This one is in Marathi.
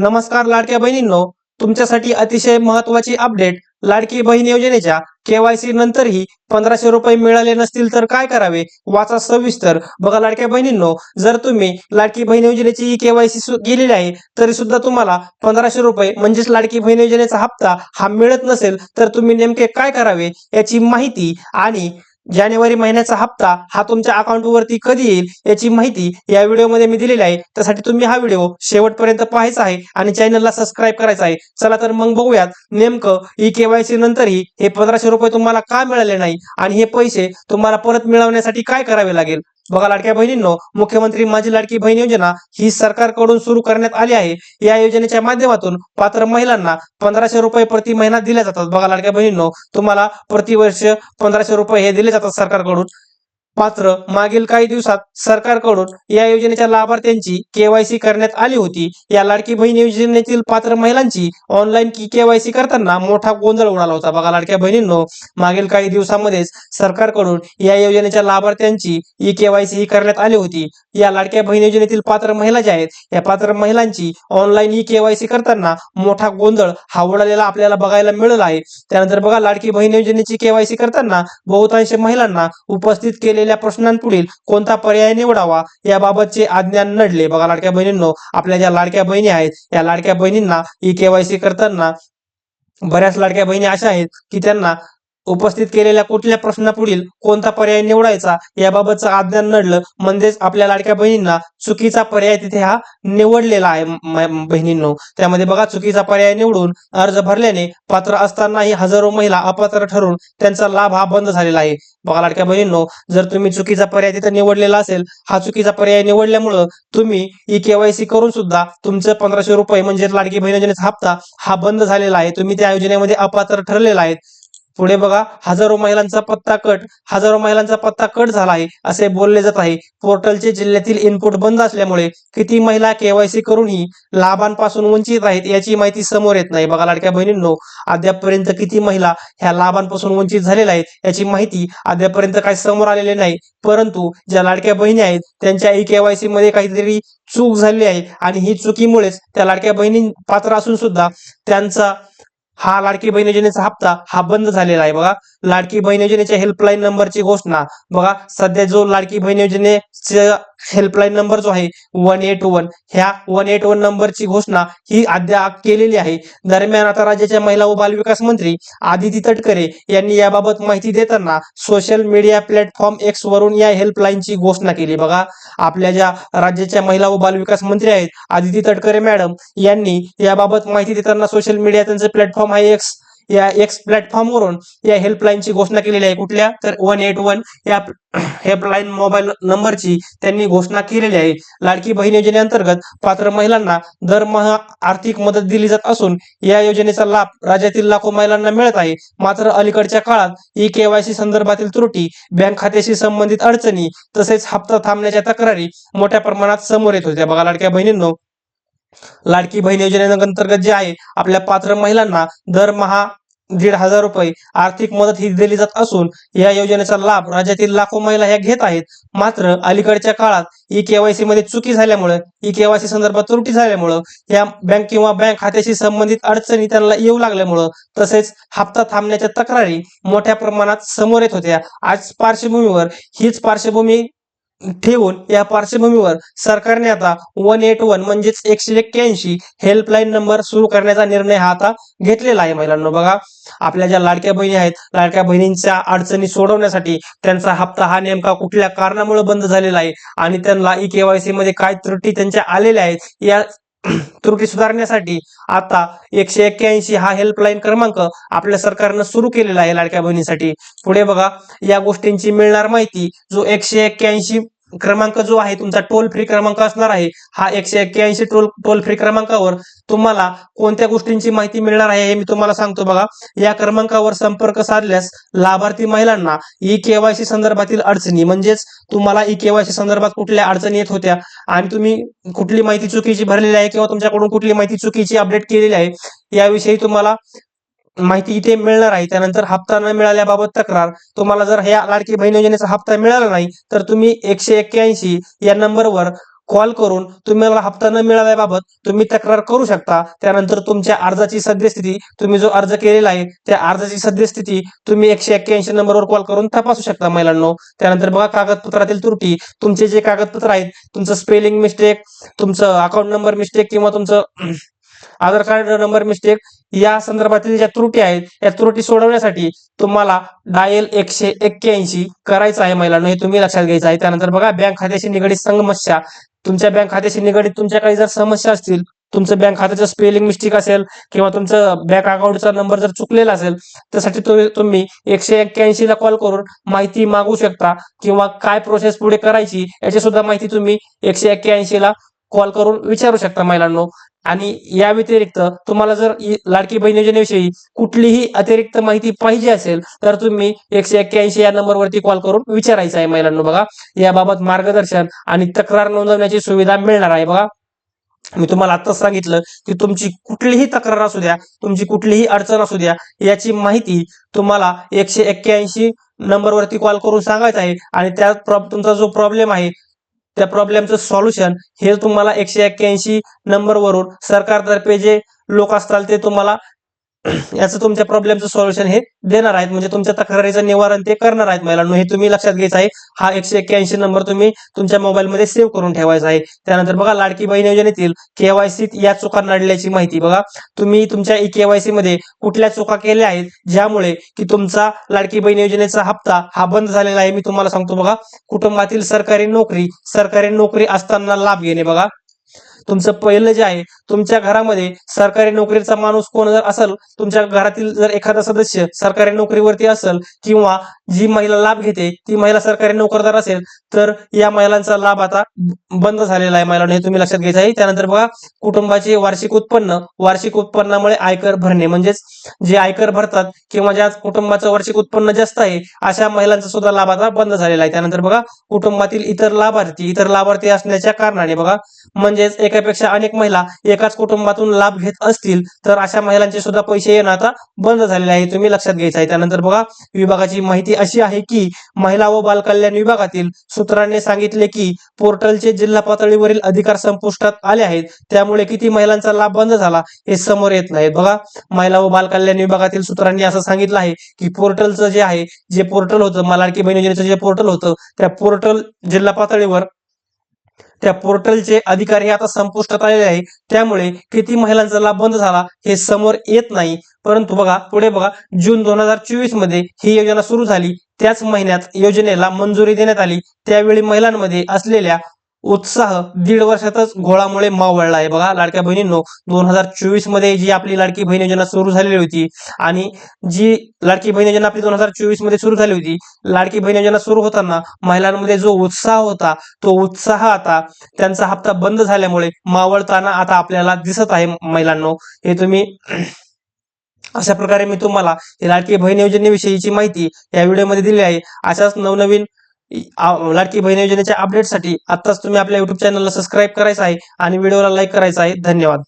नमस्कार लाडक्या बहिणींनो तुमच्यासाठी अतिशय महत्वाची अपडेट लाडकी बहीण योजनेच्या केवायसी नंतरही पंधराशे रुपये मिळाले नसतील तर काय करावे वाचा सविस्तर. बघा लाडक्या बहिणींनो जर तुम्ही लाडकी बहीण योजनेची केवायसी गेलेली आहे तरी सुद्धा तुम्हाला पंधराशे रुपये म्हणजेच लाडकी बहीण योजनेचा हप्ता हा मिळत नसेल तर तुम्ही नेमके काय करावे याची माहिती आणि जानेवारी महिन्याचा हप्ता हा तुमच्या अकाउंटवरती कधी येईल याची माहिती या व्हिडिओमध्ये मी दिलेली आहे. त्यासाठी तुम्ही हा व्हिडिओ शेवटपर्यंत पाहायचा आहे आणि चॅनलला सबस्क्राईब करायचा आहे. चला तर मग बघूयात नेमकं ई केवायसी नंतरही हे पंधराशे रुपये तुम्हाला का मिळाले नाही आणि हे पैसे तुम्हाला परत मिळवण्यासाठी काय करावे लागेल? बघा लाडक्या बहिणींनो मुख्यमंत्री माझी लाडकी बहीण योजना ही सरकारकडून सुरू करण्यात आली आहे. या योजनेच्या माध्यमातून पात्र महिलांना पंधराशे रुपये प्रति महिना दिले जातात. बघा लाडक्या बहिणींनो तुम्हाला प्रतिवर्ष पंधराशे रुपये हे दिले जातात सरकारकडून. मात्र मागील काही दिवसात सरकारकडून या योजनेच्या लाभार्थ्यांची केवायसी करण्यात आली होती. या लाडकी बहीण योजनेतील पात्र महिलांची ऑनलाईन की केवायसी करताना मोठा गोंधळ उडाला होता. बघा लाडक्या बहिणींनो मागील काही दिवसामध्येच सरकारकडून या योजनेच्या लाभार्थ्यांची ई केवायसी ही करण्यात आली होती. या लाडक्या बहीण योजनेतील पात्र महिला ज्या आहेत या पात्र महिलांची ऑनलाईन ई केवायसी करताना मोठा गोंधळ हा उडालेला आपल्याला बघायला मिळाला आहे. त्यानंतर बघा लाडकी बहीण योजनेची केवायसी करताना बहुतांश महिलांना उपस्थित केलेल्या प्रश्नांपुढील कोणता पर्याय निवडावा याबाबतचे अज्ञान नडले. बघा लाडक्या बहिणींनो आपल्या ज्या लाडक्या बहिणी आहेत या लाडक्या बहिणींना ई केवायसी करताना बऱ्याच लाडक्या बहिणी अशा आहेत की त्यांना उपस्थित केलेल्या कुठल्या प्रश्नापुढील कोणता पर्याय निवडायचा याबाबतचं अज्ञान नडलं म्हणजेच आपल्या लाडक्या बहिणींना चुकीचा पर्याय तिथे हा निवडलेला आहे बहिणींनो. त्यामध्ये बघा चुकीचा पर्याय निवडून अर्ज भरल्याने पात्र असतानाही हजारो महिला अपात्र ठरून त्यांचा लाभ हा बंद झालेला आहे. बघा लाडक्या बहिणींनो जर तुम्ही चुकीचा पर्याय तिथे निवडलेला असेल हा चुकीचा पर्याय निवडल्यामुळं तुम्ही ई केवायसी करून सुद्धा तुमचं पंधराशे रुपये म्हणजे लाडकी बहीण योजनेचा हप्ता हा बंद झालेला आहे. तुम्ही त्या योजनेमध्ये अपात्र ठरलेला आहे. पुढे बघा हजारो महिलांचा पत्ता कट हजारो महिलांचा पत्ता कट झाला आहे असे बोलले जात आहे. पोर्टलचे जिल्ह्यातील इनपुट बंद असल्यामुळे किती महिला केवायसी करूनही लाभांपासून वंचित आहेत याची माहिती समोर येत नाही. बघा लाडक्या बहिणींनो अद्यापपर्यंत किती महिला ह्या लाभांपासून वंचित झालेल्या आहेत याची माहिती अद्यापपर्यंत काही समोर आलेली नाही. परंतु ज्या लाडक्या बहिणी आहेत त्यांच्या ई केवायसी मध्ये काहीतरी चूक झाली आहे आणि ही चुकीमुळेच त्या लाडक्या बहिणी पात्र असून सुद्धा त्यांचा हा लाडकी बहीण योजनेचा हप्ता हा बंद झालेला आहे. बघा लाडकी बहीण योजनेच्या हेल्पलाईन नंबरची घोषणा. बघा सध्या जो लाडकी बहीण योजनेच्या हेल्पलाईन नंबर जो आहे वन एट वन ह्या वन एट वन नंबरची घोषणा ही अद्याप केलेली आहे. दरम्यान आता राज्याच्या महिला व बालविकास मंत्री आदिती तटकरे यांनी याबाबत माहिती देताना सोशल मीडिया प्लॅटफॉर्म एक्स वरून या हेल्पलाईनची घोषणा केली. बघा आपल्या ज्या राज्याच्या महिला व बालविकास मंत्री आहेत आदिती तटकरे मॅडम यांनी याबाबत माहिती देताना सोशल मीडिया त्यांचे प्लॅटफॉर्म आहे एक्स या एक्स प्लॅटफॉर्म वरून या हेल्पलाईनची घोषणा केलेली आहे. कुठल्या? तर वन एट वन या हेल्पलाईन मोबाईल नंबरची त्यांनी घोषणा केलेली आहे. लाडकी बहीण योजनेअंतर्गत पात्र महिलांना दरमहा आर्थिक मदत दिली जात असून या योजनेचा लाभ राज्यातील लाखो महिलांना मिळत आहे. मात्र अलीकडच्या काळात ई केवायसी संदर्भातील त्रुटी बँक खात्याशी संबंधित अडचणी तसेच हप्ता थांबण्याच्या तक्रारी मोठ्या प्रमाणात समोर येत होत्या. बघा लाडक्या बहिणींनो लाडकी बहीण योजनेअंतर्गत जे आहे आपल्या पात्र महिलांना दरमहा दीड हजार रुपये आर्थिक मदत ही दिली जात असून या योजनेचा लाभ राज्यातील लाखो महिला ह्या घेत आहेत. मात्र अलीकडच्या काळात ई केवायसी मध्ये चुकी झाल्यामुळे ई केवायसी संदर्भात त्रुटी झाल्यामुळं या बँक किंवा बँक खात्याशी संबंधित अडचणी त्यांना येऊ लागल्यामुळं तसेच हप्ता थांबण्याच्या तक्रारी मोठ्या प्रमाणात समोर येत होत्या. आज पार्श्वभूमीवर हीच पार्श्वभूमी ठेवून या पार्श्वभूमीवर सरकारने आता वन एट वन म्हणजेच एकशे एक्क्याऐंशी हेल्पलाईन नंबर सुरू करण्याचा निर्णय हा आता घेतलेला आहे महिलांनो. बघा आपल्या ज्या लाडक्या बहिणी आहेत लाडक्या बहिणींच्या अडचणी सोडवण्यासाठी त्यांचा हप्ता हा नेमका कुठल्या कारणामुळे बंद झालेला आहे आणि त्यांना ई केवायसी मध्ये काय त्रुटी त्यांच्या आलेल्या आहेत या त्रुटी सुधारण्यासाठी आता एकशे एक्क्याऐंशी हा हेल्पलाईन क्रमांक आपल्या सरकारनं सुरू केलेला आहे लाडक्या बहिणीसाठी. पुढे बघा या गोष्टींची मिळणार माहिती जो एकशे एक्क्याऐंशी क्रमांक जो आहे तुमचा टोल फ्री क्रमांक असणार आहे हा एकशे एक्क्याऐंशी टोल टोल फ्री क्रमांकावर तुम्हाला कोणत्या गोष्टींची माहिती मिळणार आहे हे मी तुम्हाला सांगतो बघा. या क्रमांकावर संपर्क साधल्यास लाभार्थी महिलांना ई केवायसी संदर्भातील अडचणी म्हणजेच तुम्हाला ई केवायसी संदर्भात कुठल्या अडचणी येत होत्या आणि तुम्ही कुठली माहिती चुकीची भरलेली आहे किंवा तुमच्याकडून कुठली माहिती चुकीची अपडेट केलेली आहे याविषयी तुम्हाला माहिती इथे मिळणार आहे. त्यानंतर हप्ता न मिळाल्याबाबत तक्रार. तुम्हाला जर ह्या लाडकी बहीण योजनेचा हप्ता मिळाला नाही तर तुम्ही एकशे एक्क्याऐंशी या नंबरवर कॉल करून तुम्हाला हप्ता न मिळाल्याबाबत तुम्ही तक्रार करू शकता. त्यानंतर तुमच्या अर्जाची सद्यस्थिती तुम्ही जो अर्ज केलेला आहे त्या अर्जाची सद्यस्थिती तुम्ही एकशे एक्क्याऐंशी नंबरवर कॉल करून तपासू शकता महिलांनो. त्यानंतर बघा कागदपत्रातील त्रुटी. तुमचे जे कागदपत्र आहेत तुमचं स्पेलिंग मिस्टेक तुमचं अकाउंट नंबर मिस्टेक किंवा तुमचं आधार कार्ड नंबर मिस्टेक या संदर्भातील ज्या त्रुटी आहेत या त्रुटी सोडवण्यासाठी तुम्हाला डायल एकशे एक्क्याऐंशी करायचं आहे महिलांना हे तुम्ही लक्षात घ्यायचं आहे. त्यानंतर बघा बँक खात्याशी निगडीत समस्या तुमच्या बँक खात्याशी निगडीत तुमच्या काही जर समस्या असतील तुमचं बँक खात्याचं स्पेलिंग मिस्टेक असेल किंवा तुमचं बँक अकाउंटचा नंबर जर चुकलेला असेल त्यासाठी तुम्ही तुम्ही एकशे एक्क्याऐंशी ला कॉल करून माहिती मागू शकता किंवा काय प्रोसेस पुढे करायची याची सुद्धा माहिती तुम्ही एकशे एक्क्याऐंशी ला कॉल करून विचारू शकता महिलांनो. आणि या व्यतिरिक्त तुम्हाला जर लाडकी बहीण योजनेविषयी कुठलीही अतिरिक्त माहिती पाहिजे असेल तर तुम्ही एकशे एक्क्याऐंशी या नंबरवरती कॉल करून विचारायचं आहे महिलांनो बघा. याबाबत मार्गदर्शन आणि तक्रार नोंदवण्याची सुविधा मिळणार आहे बघा. मी तुम्हाला आताच सांगितलं की तुमची कुठलीही तक्रार असू द्या तुमची कुठलीही अडचण असू द्या याची माहिती तुम्हाला एकशे एक्क्याऐंशी नंबरवरती कॉल करून सांगायचं आहे. आणि त्या तुमचा जो प्रॉब्लेम आहे त्या प्रॉब्लेमचं सॉल्युशन हे तुम्हाला एकशे एक्क्याऐंशी नंबरवरून सरकारतर्फे जे लोक असतात ते तुम्हाला याचं तुमच्या प्रॉब्लेमचं सोल्युशन हे देणार आहेत. म्हणजे तुमच्या तक्रारीचं निवारण ते करणार आहेत महिलांनो. हे तुम्ही लक्षात घ्यायचं आहे. हा एकशे एक्क्याऐंशी नंबर तुम्ही तुमच्या मोबाईलमध्ये सेव्ह करून ठेवायचा आहे. त्यानंतर बघा लाडकी बहीण योजनेतील केवायसी या चुका नडल्याची माहिती बघा. तुम्ही तुमच्या ई केवायसी मध्ये कुठल्या चुका केल्या आहेत ज्यामुळे की तुमचा लाडकी बहीण योजनेचा हप्ता हा बंद झालेला आहे. मी तुम्हाला सांगतो बघा. कुटुंबातील सरकारी नोकरी सरकारी नोकरी असताना लाभ घेणे बघा. तुमचं पहिलं जे आहे तुमच्या घरामध्ये सरकारी नोकरीचा माणूस कोण जर असेल तुमच्या घरातील जर एखादा सदस्य सरकारी नोकरीवरती असेल किंवा जी महिला लाभ घेते ती महिला सरकारी नोकरदार असेल तर या महिलांचा लाभ आता बंद झालेला आहे महिलांना हे तुम्ही लक्षात घ्यायचं आहे. त्यानंतर बघा कुटुंबाचे वार्षिक उत्पन्न वार्षिक उत्पन्नामुळे आयकर भरणे म्हणजेच जे आयकर भरतात किंवा ज्या कुटुंबाचं वार्षिक उत्पन्न जास्त आहे अशा महिलांचा सुद्धा लाभ आता बंद झालेला आहे. त्यानंतर बघा कुटुंबातील इतर लाभार्थी इतर लाभार्थी असण्याच्या कारणाने बघा म्हणजेच एकापेक्षा अनेक महिला एकाच कुटुंबातून लाभ घेत असतील तर अशा महिलांचे सुद्धा पैसे येणं आता बंद झालेले आहे तुम्ही लक्षात घ्यायचं आहे. त्यानंतर बघा विभागाची माहिती अशी आहे की महिला व बालकल्याण विभागातील सूत्रांनी सांगितले की पोर्टलचे जिल्हा पातळीवरील अधिकार संपुष्टात आले आहेत. त्यामुळे किती महिलांचा लाभ बंद झाला हे समोर येत नाही बघा महिला व बालकल्याण विभागातील सूत्रांनी असं सांगितलं आहे की पोर्टलचं जे आहे जे पोर्टल होतं मलाडकी बहीण योजनेचं जे पोर्टल होतं त्या पोर्टल जिल्हा पातळीवर त्या पोर्टलचे अधिकार हे आता संपुष्टात आलेले आहे त्यामुळे किती महिलांचा लाभ बंद झाला हे समोर येत नाही. परंतु बघा पुढे बघा जून दोन हजार चोवीसमध्ये ही योजना सुरू झाली. त्याच महिन्यात योजनेला मंजुरी देण्यात आली. त्यावेळी महिलांमध्ये असलेल्या उत्साह दीड वर्षातच घोळामुळे मावळला आहे. बघा लाडक्या बहिणींनो दोन हजार चोवीसमध्ये जी आपली लाडकी बहीण योजना सुरू झालेली होती आणि जी लाडकी बहीण योजना आपली दोन हजार चोवीसमध्ये सुरू झाली होती लाडकी बहीण योजना सुरू होताना महिलांमध्ये जो उत्साह होता तो उत्साह आता त्यांचा हप्ता बंद झाल्यामुळे मावळताना आता आपल्याला दिसत आहे महिलांनो. हे तुम्ही अशा प्रकारे मी तुम्हाला लाडकी बहीण योजनेविषयीची माहिती या व्हिडिओमध्ये दिली आहे. अशाच नवनवीन लाडकी बहीण योजनेच्या अपडेटसाठी आताच तुम्ही आपल्या युट्यूब चॅनलला सबस्क्राईब करायचं आहे आणि व्हिडिओला लाईक करायचं आहे. धन्यवाद.